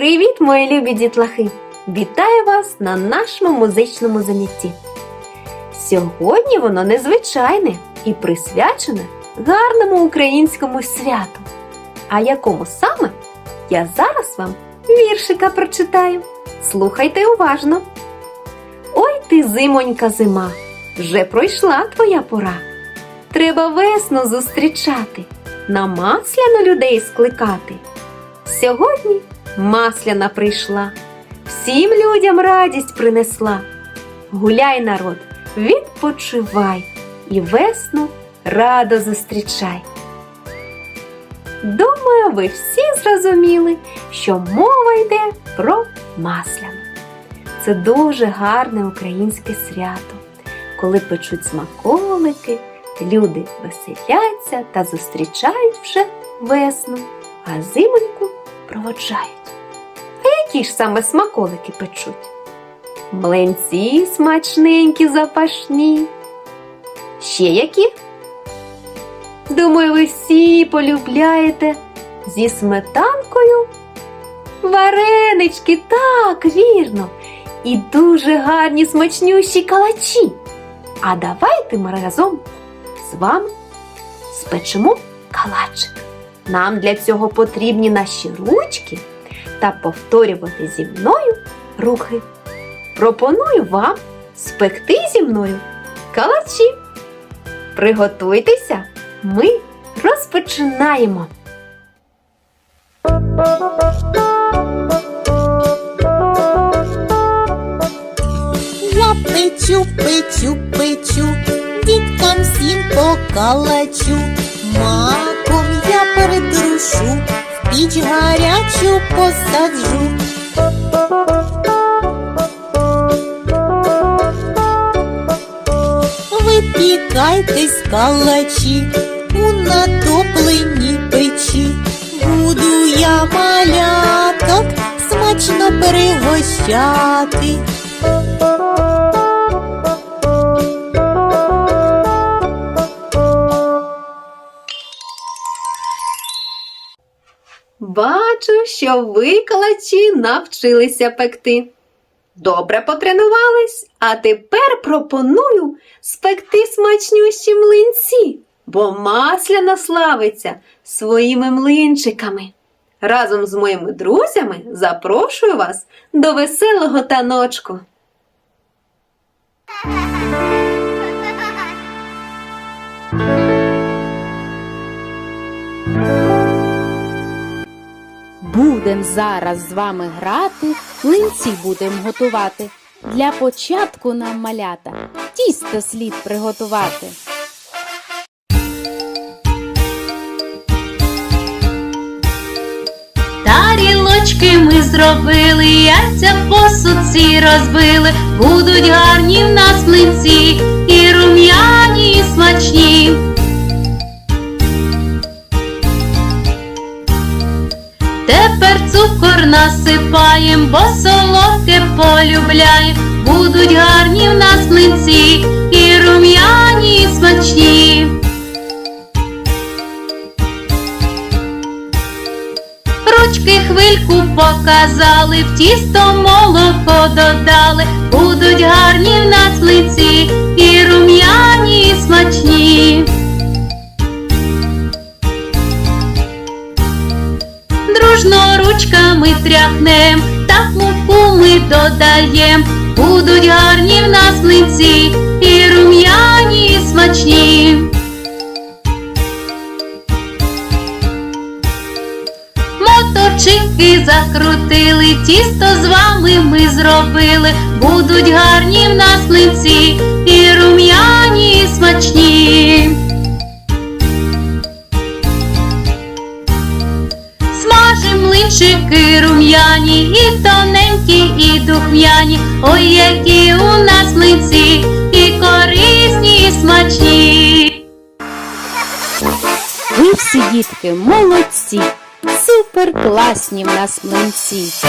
Привіт, мої любі дітлахи! Вітаю вас на нашому музичному занятті. Сьогодні воно незвичайне і присвячене гарному українському святу. А якому саме я зараз вам віршика прочитаю. Слухайте уважно. Ой ти, зимонька зима, вже пройшла твоя пора. Треба весну зустрічати, на масляну людей скликати. Сьогодні масляна прийшла, всім людям радість принесла. Гуляй, народ, відпочивай і весну радо зустрічай. Думаю, ви всі зрозуміли, що мова йде про масляну. Це дуже гарне українське свято, коли печуть смаколики, люди веселяться та зустрічають вже весну, а зимоньку проводжають. А які ж саме смаколики печуть? Млинці смачненькі, запашні. Ще які? Думаю, ви всі полюбляєте зі сметанкою. Варенички, так, вірно, і дуже гарні смачнющі калачі. А давайте ми разом з вами спечемо калачик. Нам для цього потрібні наші ручки та повторювати зі мною рухи. Пропоную вам спекти зі мною калачі. Приготуйтеся, ми розпочинаємо. Я печу, печу, печу, діткам всім маком я передрушу, в піч гарячу посаджу. Випікайтесь калачі у натопленій печі. Буду я маляток смачно пригощати. Бачу, що ви калачі навчилися пекти. Добре потренувались, а тепер пропоную спекти смачнющі млинці, бо масляна славиться своїми млинчиками. Разом з моїми друзями запрошую вас до веселого таночку. Будем зараз з вами грати, млинці будем готувати. Для початку нам малята тісто слід приготувати. Тарілочки ми зробили, яйця посудці розбили, будуть гарні в нас млинці, і рум'яні, і смачні. Тепер цукор насипаєм, бо солодке полюбляєм, будуть гарні в нас млинці, і рум'яні, і смачні. Ручки хвильку показали, в тісто молоко додали, будуть гарні в нас млинці, і рум'яні, і смачні. Дружно тряхнем, так муку ми додаєм, будуть гарні в нас млинці, і рум'яні, і смачні. Моточинки закрутили, тісто з вами ми зробили, будуть гарні в нас млинці, і рум'яні, і тоненькі, і духмяні, ой, які у нас млинці, і корисні, і смачні. Ви всі дітки молодці, супер класні в нас млинці.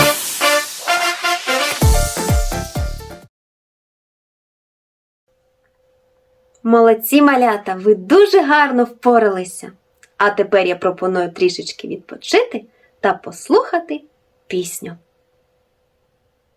Молодці малята, ви дуже гарно впоралися. А тепер я пропоную трішечки відпочити та послухати пісню.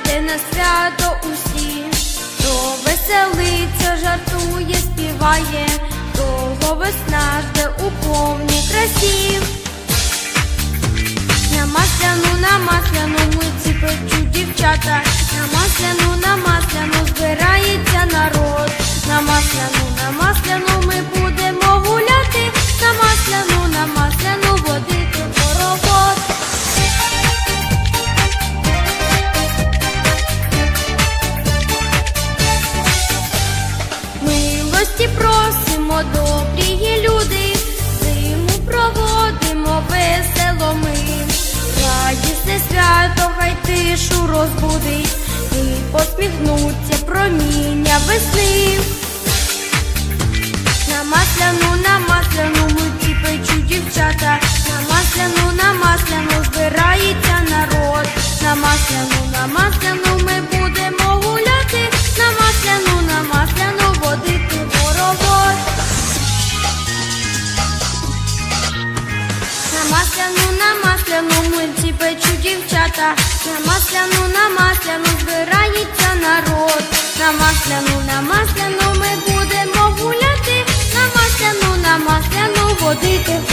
поспішайте на свято усі, хто веселиться, жартує, співає, того весна жде у повній красі. На масляну, на масляну митці тишу розбудить, і посміхнуться проміння весни. На масляну, на масляну миті печуть дівчата, на масляну, на масляну збирається народ. На масляну, на масляну ми будемо гуляти, на масляну, на масляну водити хоровод. На масляну, масляну митці печуть дівчата, на масляну, на масляну збирається народ. На масляну, на масляну ми будемо гуляти, на масляну, на масляну водити.